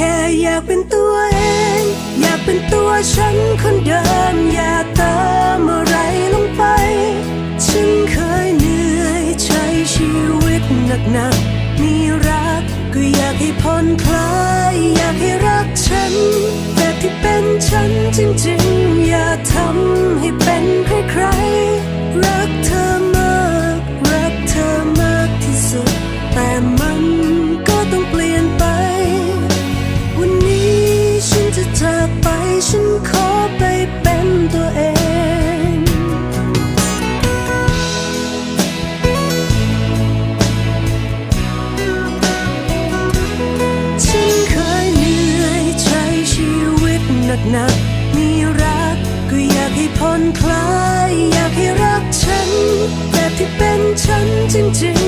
ค่อยากเป็นตัวเอง อยากเป็นตัวฉันคนเดิม อย่าเติมอะไรลงไป ฉันเคยเหนื่อยใช้ชีวิตหนักหนามีรักก็อยากให้ผ่อนคลาย อยากให้รักฉันแบบที่เป็นฉันจริงๆ นักหนักมีรักก็อยากให้ผ่อนคลาย อยากให้รักฉันแบบที่เป็นฉันจริง